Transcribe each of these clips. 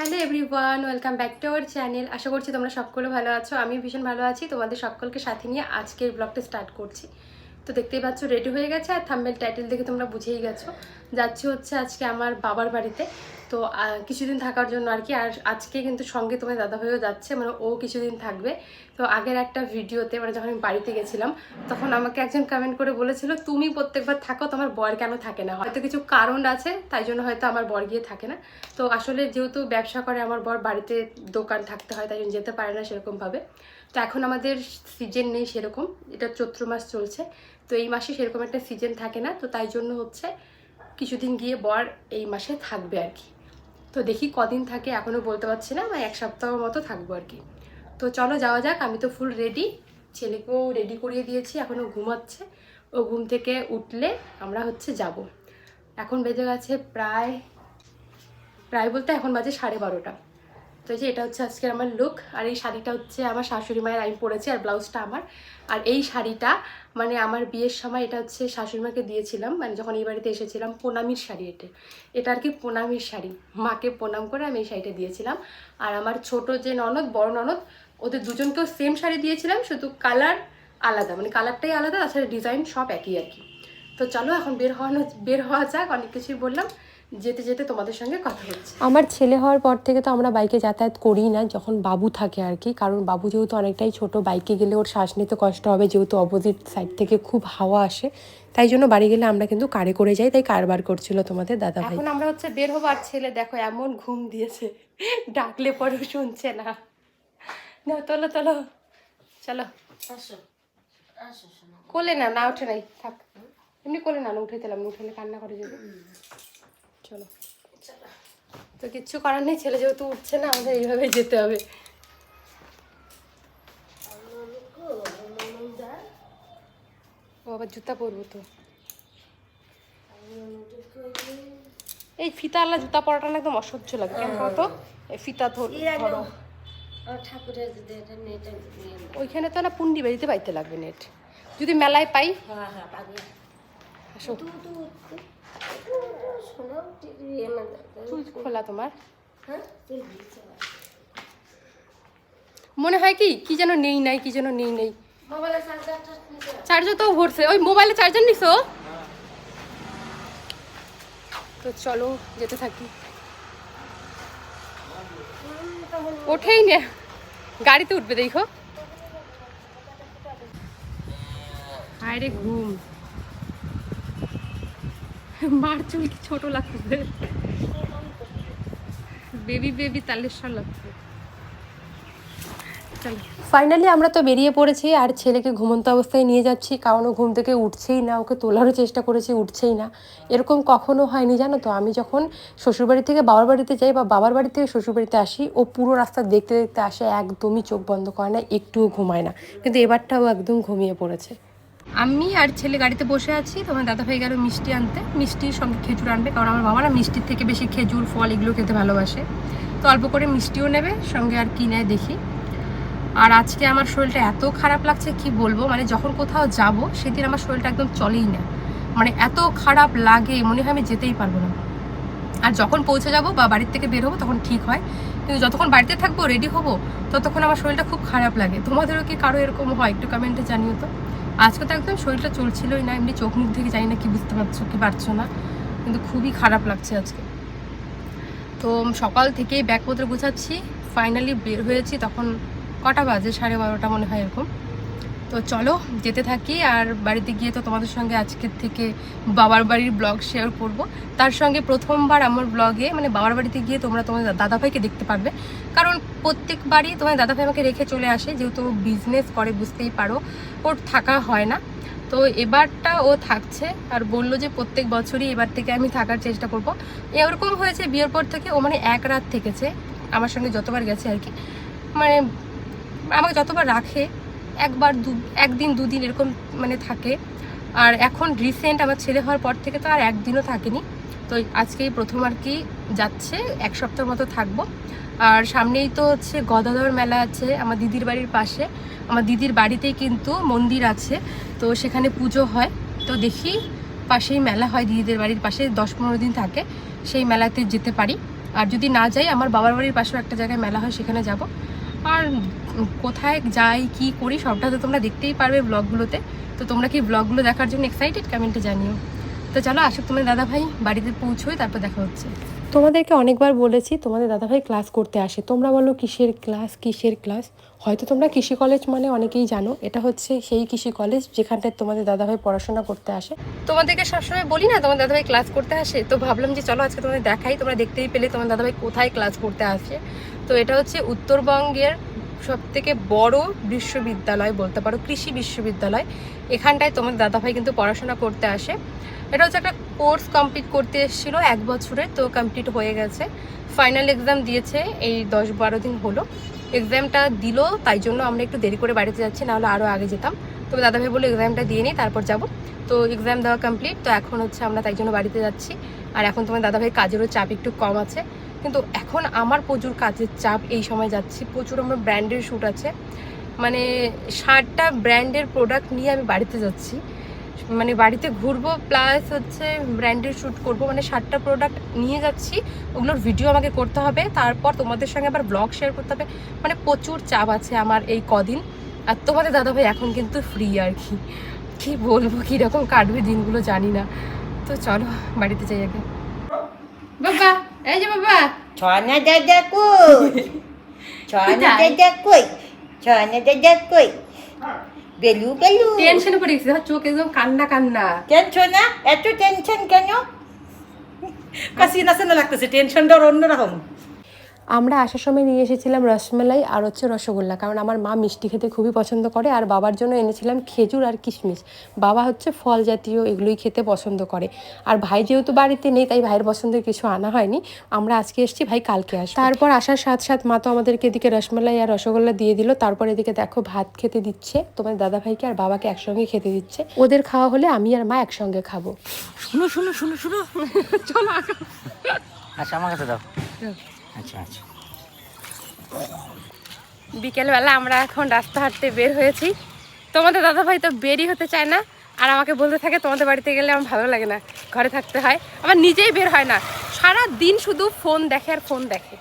Hello everyone, welcome back to our channel. আশা করছি তোমরা সকলে ভালো আছো। আমি ভীষণ ভালো আছি। তোমাদের সকলকে সাথে নিয়ে আজকের ব্লগটা স্টার্ট করছি। তো দেখতেই পাচ্ছ রেডি হয়ে গেছে আর থাম্বেল টাইটেল দেখে তোমরা বুঝেই গেছো। যাচ্ছি হচ্ছে আজকে আমার বাবার বাড়িতে। তো কিছুদিন থাকার জন্য আর কি, আর আজকে কিন্তু সঙ্গে তোমার দাদা ভাইও যাচ্ছে মানে ও কিছুদিন থাকবে। তো আগের একটা ভিডিওতে মানে যখন আমি বাড়িতে গেছিলাম, তখন আমাকে একজন কমেন্ট করে বলেছিল, তুমি প্রত্যেকবার থাকো, তোমার বর কেন থাকে না? হয়তো কিছু কারণ আছে, তাই জন্য হয়তো আমার বর গিয়ে থাকে না। তো আসলে যেহেতু ব্যবসা করে আমার বর বাড়িতে দোকান থাকতে হয়, তাই জন্য যেতে পারে না সেরকমভাবে। তো এখন আমাদের সিজন নেই সেরকম, এটা চৈত্র মাস চলছে। তো এই মাসে সেরকম একটা সিজন থাকে না, তো তাই জন্য হচ্ছে কিছুদিন গিয়ে বর এই মাসে থাকবে আর কি। তো দেখি কদিন থাকে এখনও বলতে পারছি না মানে এক সপ্তাহ মতো থাকব আর কি। তো চলো যাওয়া যাক, আমি তো ফুল রেডি ছেলেকেও রেডি করিয়ে দিয়েছি এখনও ঘুমাচ্ছে। ও ঘুম থেকে উঠলে আমরা হচ্ছে যাব। এখন বেজে গেছে প্রায় প্রায় বলতে এখন বাজে সাড়ে বারোটা। তো যে এটা হচ্ছে আজকের আমার লুক আর এই শাড়িটা হচ্ছে আমার শাশুড়ি মায়ের আমি পরেছি, আর ব্লাউজটা আমার। আর এই শাড়িটা মানে আমার বিয়ের সময় এটা হচ্ছে শাশুড়ি মাকে দিয়েছিলাম মানে যখন এই বাড়িতে এসেছিলাম, প্রণামীর শাড়ি এটা। এটা আর কি প্রণামীর শাড়ি। মাকে প্রণাম করে আমি এই শাড়িটা দিয়েছিলাম। আর আমার ছোট যে ননদ, বড় ননদ, ওদের দুজনকেও সেম শাড়ি দিয়েছিলাম, শুধু কালার আলাদা মানে কালারটাই আলাদা, তাছাড়া ডিজাইন সব একই আর কি। তো চলো এখন বের হওয়ানো, বের হওয়া যাক, অনেক কিছুই বললাম। যেতে যেতে তোমাদের সঙ্গে কথা হচ্ছে। আমার ছেলে হওয়ার পর থেকে তো আমরা বাইকে যাতায়াত করি না যখন বাবু থাকে আর কি। কারণ বাবু যেহেতু অনেকটাই ছোট বাইকে গেলে ওর শ্বাস নিতে কষ্ট হবে যেহেতু অপোজিট সাইড থেকে খুব হাওয়া আসে। তাই জন্য বাড়ি গেলে আমরা কিন্তু কারে করে যাই তাই কারবার করছিল তোমাদের দাদা ভাই এখন আমরা হচ্ছে বের হব আর ছেলে দেখো এমন ঘুম দিয়েছে ডাকলে পরেও শুনছে না। না তোলো তোলো চলো। আসো আসো কোলে না না উঠে নাই থাক। এমনি কোলে না না উঠে দিলাম উঠেলে কান্না করে যাবে। চলো। তো কিচ্ছু করার নেই ছেলে যেহেতু উঠছে না আমাদের এইভাবে যেতে হবে। ও আবার জুতা পরবো তো। এই ফিতাওয়ালা জুতা পরাটা একদম অসহ্য লাগে কেন কত এই ফিতা ধর ঠাকুরের। ওইখানে তো না পুন্ডি বেরিতে পাইতে লাগবে নেট যদি মেলায় পাই। হ্যাঁ হ্যাঁ আসো। চুল খোলা তোমার। হ্যাঁ। মনে হয় কি কি যেন নেই নাই কি যেন নেই নেই। চার্জার তো ভরছে। ওই মোবাইলে চার্জার নিছো? তো চলো যেতে থাকি। ওঠেই না। গাড়িতে উঠবে দেখো। আরে ঘুম। মার চুল কি ছোট বেবি বেবি তালেশ্বর ফাইনালি আমরা তো বেরিয়ে পড়েছি আর ছেলেকে ঘুমন্ত অবস্থায় নিয়ে যাচ্ছি। কারণ ও ঘুম থেকে উঠছেই না, ওকে তোলারও চেষ্টা করেছি, উঠছেই না। এরকম কখনো হয়নি, জানো তো? আমি যখন শ্বশুরবাড়ি থেকে বাবার বাড়িতে যাই বা বাবার বাড়ি থেকে শ্বশুরবাড়িতে আসি, ও পুরো রাস্তা দেখতে দেখতে আসে, একদমই চোখ বন্ধ করে না, একটুও ঘুমায় না। কিন্তু এবারটাও একদম ঘুমিয়ে পড়েছে। আমি আর ছেলে গাড়িতে বসে আছি। তোমার দাদা ভাই গেল মিষ্টি আনতে। মিষ্টির সঙ্গে খেজুর আনবে, কারণ আমার বাবা না মিষ্টির থেকে বেশি খেজুর, ফল এগুলো খেতে ভালোবাসে। তো অল্প করে মিষ্টিও নেবে, সঙ্গে আর কি নেয় দেখি। আর আজকে আমার শরীরটা এত খারাপ লাগছে, কি বলব? মানে যখন কোথাও যাব, সেদিন আমার শরীরটা একদম চলেই না। মানে এত খারাপ লাগে, মনে হয় আমি যেতেই পারব না। আর যখন পৌঁছে যাব বা বাড়ির থেকে বের হব, তখন ঠিক হয়। কিন্তু যতক্ষণ বাড়িতে থাকব রেডি হব, ততক্ষণ আমার শরীরটা খুব খারাপ লাগে। তোমাদেরও কি কারও এরকম হয়? একটু কমেন্টে জানিও তো। আজকে তো একদম শরীরটা চলছিলই না, এমনি চোখ মুখ থেকে জানি না কি বুঝতে পারছ, কি পারছ না, কিন্তু খুবই খারাপ লাগছে আজকে। তো সকাল থেকেই ব্যাগপত্র গুছাচ্ছি ফাইনালি বের হয়েছি তখন কটা বাজে? সাড়ে বারোটা মনে হয় এরকম। তো চলো, যেতে থাকি। আর বাড়িতে গিয়ে তো তোমাদের সঙ্গে আজকের থেকে বাবার বাড়ির ব্লগ শেয়ার করব। তার সঙ্গে প্রথমবার আমার ব্লগে মানে বাবার বাড়িতে গিয়ে তোমরা তোমার দাদাভাইকে দেখতে পারবে। কারণ প্রত্যেকবারই তোমার দাদাভাই আমাকে রেখে চলে আসে, যেহেতু বিজনেস করে, বুঝতেই পারো। ওর থাকা হয় না। তো এবারটা ও থাকছে আর বলল যে প্রত্যেক বছরই এবার থেকে আমি থাকার চেষ্টা করব। এরকম হয়েছে বিয়ের পর থেকে ও মানে এক রাত থেকেছে। আমার সঙ্গে যতবার গেছে আর কি। মানে আমাকে যতবার রাখে একবার দু, একদিন, দুদিন এরকম মানে থাকে। আর এখন রিসেন্ট আমার ছেলে হওয়ার পর থেকে তো আর একদিনও থাকেনি। তো আজকেই প্রথম আর কি যাচ্ছে, এক সপ্তাহ মতো থাকব। আর সামনেই তো হচ্ছে গদাধর মেলা আছে আমার দিদির বাড়ির পাশে। আমার দিদির বাড়িতেই কিন্তু মন্দির আছে, তো সেখানে পুজো হয়। তো দেখি পাশেই মেলা হয় দিদিদের বাড়ির পাশে, দশ পনেরো দিন থাকে, সেই মেলাতে যেতে পারি। আর যদি না যাই, আমার বাবার বাড়ির পাশেও একটা জায়গায় মেলা হয়, সেখানে যাব। আর কোথায় যাই, কি করি, সবটা তো তোমরা দেখতেই পারবে ব্লগগুলোতে। তো তোমরা কি ব্লগগুলো দেখার জন্য এক্সাইটেড কমেন্টে জানিও। তো চলো আসুক তোমার দাদা ভাই বাড়িতে পৌঁছোই তারপর দেখা হচ্ছে। তোমাদেরকে অনেকবার বলেছি, তোমাদের দাদাভাই ক্লাস করতে আসে। তোমরা বলো কিসের ক্লাস কিসের ক্লাস হয়তো তোমরা কৃষি কলেজ মানে অনেকেই জানো, এটা হচ্ছে সেই কৃষি কলেজ যেখানটায় তোমাদের দাদাভাই পড়াশোনা করতে আসে। তোমাদেরকে সবসময় বলি না তোমার দাদাভাই ক্লাস করতে আসে, তো ভাবলাম যে চলো আজকে তোমাদের দেখাই, তোমরা দেখতেই পেলে তোমার দাদাভাই কোথায় ক্লাস করতে আসে। তো এটা হচ্ছে উত্তরবঙ্গের সব থেকে বড় বিশ্ববিদ্যালয় বলতে পারো, কৃষি বিশ্ববিদ্যালয়। এখানটায় তোমার দাদাভাই কিন্তু পড়াশোনা করতে আসে। এটা হচ্ছে একটা কোর্স কমপ্লিট করতে এসেছিল এক বছরে, তো কমপ্লিট হয়ে গেছে। ফাইনাল এক্সাম দিয়েছে, এই দশ বারো দিন হলো। এক্সামটা দিল, তাই জন্য আমরা একটু দেরি করে বাড়িতে যাচ্ছি, নাহলে আরও আগে যেতাম। তবে দাদাভাই বলল এক্সামটা দিয়ে নিই তারপর যাব। তো এক্সাম দেওয়া কমপ্লিট তো এখন হচ্ছে আমরা তাই জন্য বাড়িতে যাচ্ছি। আর এখন তোমার দাদাভাই কাজেরও চাপ একটু কম আছে। কিন্তু এখন আমার প্রচুর কাজের চাপ, এই সময় যাচ্ছি। প্রচুর আমার ব্র্যান্ডের শ্যুট আছে। মানে ষাটটা ব্র্যান্ডের প্রোডাক্ট নিয়ে আমি বাড়িতে যাচ্ছি। মানে বাড়িতে ঘুরবো প্লাস হচ্ছে ব্র্যান্ডের শ্যুট করব মানে সাতটা প্রোডাক্ট নিয়ে যাচ্ছি। ওগুলোর ভিডিও আমাকে করতে হবে তারপর তোমাদের সঙ্গে আবার ব্লগ শেয়ার করতে হবে। মানে প্রচুর চাপ আছে আমার এই কদিন। আর তোমাদের দাদাভাই এখন কিন্তু ফ্রি আর কি। কি বলব কীরকম কাটবে দিনগুলো জানি না। তো চলো বাড়িতে যাই আগে। বাবা এই যে বাবা। ছয়না দাদা কই? ছয়না দাদা কই? ছয়না দাদা কই? বেলু বেলু। টেনশন পড়ে গেছে চোখ একদম কান্না কান্না। কেন না? এত টেনশন কেন? কাশি সেনা লাগতেছে টেনশনটা ওর অন্যরকম। আমরা আসার সময় নিয়ে এসেছিলাম রসমালাই আর হচ্ছে রসগোল্লা কারণ আমার মা মিষ্টি খেতে খুবই পছন্দ করে আর বাবার জন্য এনেছিলাম খেজুর আর কিশমিশ। বাবা হচ্ছে ফল জাতীয় এগুলোই খেতে পছন্দ করে। আর ভাই যেহেতু বাড়িতে নেই তাই ভাইয়ের পছন্দের কিছু আনা হয়নি। আমরা আজকে এসেছি ভাই কালকে আসব। তারপর আসার সাথ সাথ মা তো আমাদেরকে এদিকে রসমালাই আর রসগোল্লা দিয়ে দিল। তারপর এদিকে দেখো ভাত খেতে দিচ্ছে। তোমার দাদা ভাইকে আর বাবাকে একসঙ্গে খেতে দিচ্ছে। ওদের খাওয়া হলে আমি আর মা একসঙ্গে খাব। শুনো শুনো শুনো শুনো। চলো আচ্ছা আমার কাছে দাও। আচ্ছা আচ্ছা। বিকেলবেলা আমরা এখন রাস্তা হাঁটতে বের হয়েছি। তোমাদের দাদাভাই তো বেরই হতে চায় না, আর আমাকে বলতে থাকে তোমাদের বাড়িতে গেলে আমার ভালো লাগে না, ঘরে থাকতে হয়। আমার নিজেই বের হয় না। সারা দিন শুধু ফোন দেখে আর ফোন দেখে।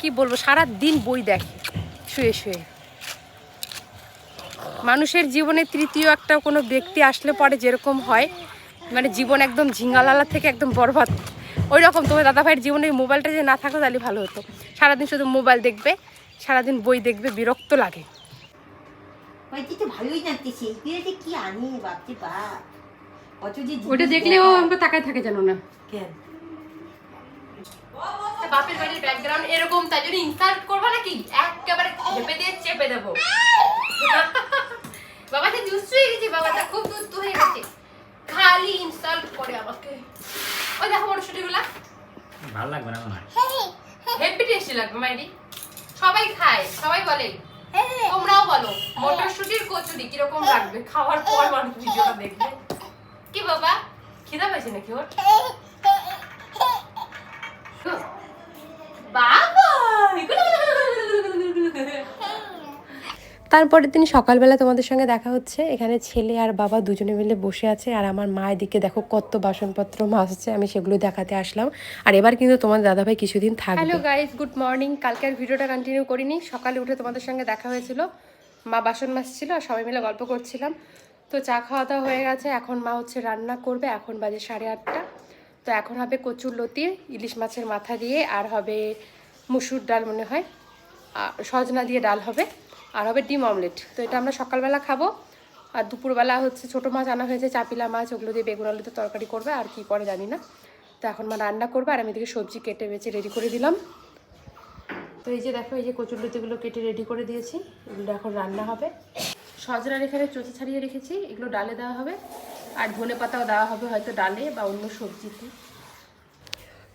কি বলব সারা দিন বই দেখে, শুয়ে শুয়ে। মানুষের জীবনে তৃতীয় একটা কোনো ব্যক্তি আসলে পরে যেরকম হয় মানে জীবন একদম ঝিঙ্গালালা থেকে একদম বরবাদ। ওই রকম তোমার দাদাভাইয়ের জীবনে এই মোবাইলটা যে না থাকতো তাহলে ভালো হতো। সারাদিন শুধু মোবাইল দেখবে সারাদিন বই দেখবে বিরক্ত লাগে। ওটা দেখলেও আমরা তাকায় থাকে জানো না। কেন? বাপের বাড়ির ব্যাকগ্রাউন্ড এরকম তাই জন্য ইনসাল্ট করব নাকি? একেবারে চেপে দিয়ে চেপে দেবো। বাবা যে দুষ্টু হয়ে গেছে বাবাটা খুব দুষ্টু হয়ে গেছে। খালি ইনসাল্ট করে আমাকে। ওই দেখো মটরশুটিগুলা ভালো লাগবে না আমার হেভি টেস্টি লাগবে মাইরি। সবাই খায় সবাই বলে। তোমরাও বলো মটরশুটির কচুরি কীরকম লাগবে? খাওয়ার পর মানুষ ভিডিওটা দেখবে। কি বাবা? খিদা পাইছে নাকি ওর? তারপরের দিন সকালবেলা তোমাদের সঙ্গে দেখা হচ্ছে। এখানে ছেলে আর বাবা দুজনে মিলে বসে আছে আর আমার মায়ের দিকে দেখো কত বাসনপত্র মাজছে, আমি সেগুলো দেখাতে আসলাম। আর এবার কিন্তু তোমার দাদাভাই কিছুদিন থাকবে। হ্যালো গাইস গুড মর্নিং কালকে আর ভিডিওটা কন্টিনিউ করিনি। সকালে উঠে তোমাদের সঙ্গে দেখা হয়েছিল। মা বাসন মাজছিল আর সবাই মিলে গল্প করছিলাম। তো চা খাওয়া দাওয়া হয়ে গেছে। এখন মা হচ্ছে রান্না করবে। এখন বাজে সাড়ে আটটা। তো এখন হবে কচুর লতি, ইলিশ মাছের মাথা দিয়ে, আর হবে মুসুর ডাল মনে হয়। আর সজনা দিয়ে ডাল হবে। আর হবে ডিম অমলেট। তো এটা আমরা সকালবেলা খাব। আর দুপুরবেলা হচ্ছে ছোটো মাছ আনা হয়েছে, চাপিলা মাছ, ওগুলো দিয়ে বেগুন আলুতে তরকারি করবে, আর কি করে জানি না। তো এখন মা রান্না করবে, আর আমি এদিকে সবজি কেটে বেছে রেডি করে দিলাম। তো এই যে দেখো, এই যে কচুর লতিগুলো কেটে রেডি করে দিয়েছি, এগুলো এখন রান্না হবে। সজনার এখানে চোচা ছাড়িয়ে রেখেছি, এগুলো ডালে দেওয়া হবে। আর ধনে পাতাও দেওয়া হবে হয়তো ডালে বা অন্য সবজিতে।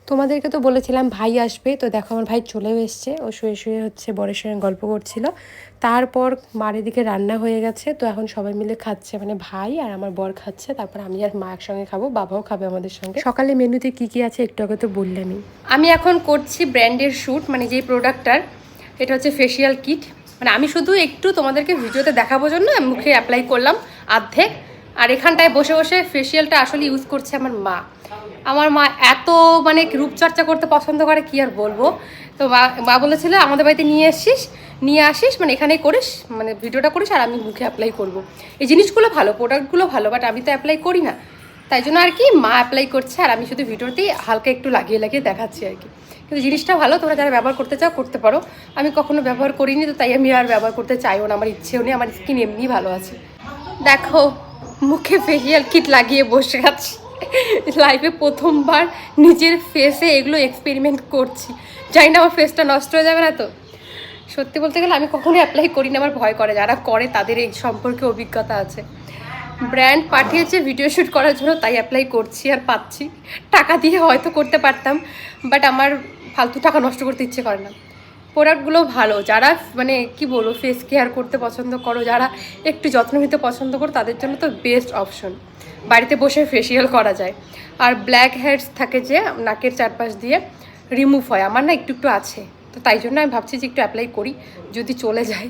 তোমাদেরকে তো বলেছিলাম ভাই আসবে, তো দেখো আমার ভাই চলেও এসছে, ও শুয়ে শুয়ে হচ্ছে বরের সঙ্গে গল্প করছিল। তারপর মার এদিকে রান্না হয়ে গেছে, তো এখন সবাই মিলে খাচ্ছে মানে ভাই আর আমার বর খাচ্ছে, তারপর আমি আর মা একসঙ্গে খাব, বাবাও খাবে আমাদের সঙ্গে। সকালে মেনুতে কি কি আছে একটু আগে তো বললামই আমি এখন করছি ব্র্যান্ডের শ্যুট মানে যেই প্রোডাক্টটার, এটা হচ্ছে ফেসিয়াল কিট। মানে আমি শুধু একটু তোমাদেরকে ভিডিওতে দেখাবো জন্য মুখে অ্যাপ্লাই করলাম আর্ধেক, আর এখানটায় বসে বসে ফেসিয়ালটা আসলে ইউজ করছে আমার মা। আমার মা এত মানে রূপচর্চা করতে পছন্দ করে, কি আর বলব? তো মা বলেছিল, আমাদের বাড়িতে নিয়ে আসিস নিয়ে আসিস মানে এখানেই করিস মানে ভিডিওটা করিস, আর আমি মুখে অ্যাপ্লাই করব। এই জিনিসগুলো ভালো প্রোডাক্টগুলো ভালো বাট আমি তো অ্যাপ্লাই করি না। তাই জন্য আর কি, মা অ্যাপ্লাই করছে, আর আমি শুধু ভিডিওতেই হালকা একটু লাগিয়ে লাগিয়ে দেখাচ্ছি আর কি। কিন্তু জিনিসটা ভালো, তোমরা যারা ব্যবহার করতে চাও, করতে পারো। আমি কখনো ব্যবহার করিনি, তো তাই আমি আর ব্যবহার করতে চাইও না, আমার ইচ্ছেও নেই, আমার স্কিন এমনিই ভালো আছে। দেখো, মুখে ফেসিয়াল কিট লাগিয়ে বসে আছি। লাইফে প্রথমবার নিজের ফেসে এগুলো এক্সপেরিমেন্ট করছি। জানি না আমার ফেসটা নষ্ট হয়ে যাবে না তো। সত্যি বলতে গেলে আমি কখনো অ্যাপ্লাই করি না, আমার ভয় করে। যারা করে তাদের এই সম্পর্কে অভিজ্ঞতা আছে। ব্র্যান্ড পাঠিয়েছে ভিডিও শ্যুট করার জন্য তাই অ্যাপ্লাই করছি আর পাচ্ছি। টাকা দিয়ে হয়তো করতে পারতাম বাট আমার ফালতু টাকা নষ্ট করতে ইচ্ছে করে না। প্রোডাক্টগুলো ভালো, যারা মানে কি বলব ফেস কেয়ার করতে পছন্দ করো, যারা একটু যত্ন নিতে পছন্দ করো, তাদের জন্য তো বেস্ট অপশন বাড়িতে বসে ফেসিয়াল করা যায়। আর ব্ল্যাক হেডস থাকে যে, নাকের চারপাশ দিয়ে রিমুভ হয়, আমার না একটু একটু আছে। তো তাই জন্য আমি ভাবছি যে একটু অ্যাপ্লাই করি, যদি চলে যায়।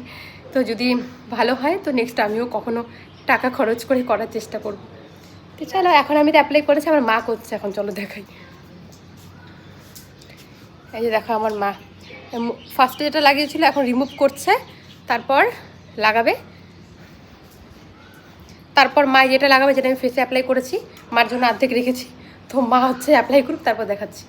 তো যদি ভালো হয়, তো নেক্সট আমিও কখনো টাকা খরচ করে করার চেষ্টা করব। তো চলো, এখন আমি তো অ্যাপ্লাই করেছি, আমার মা করছে, এখন চলো দেখাই। এই যে দেখো, আমার মা। ফার্স্টে যেটা লাগিয়েছিল এখন রিমুভ করছে, তারপর লাগাবে। তারপর মা যেটা লাগাবে, যেটা আমি ফেসে অ্যাপ্লাই করেছি, মার জন্য অর্ধেক রেখেছি। তো মা হচ্ছে অ্যাপ্লাই করুক, তারপর দেখাচ্ছি।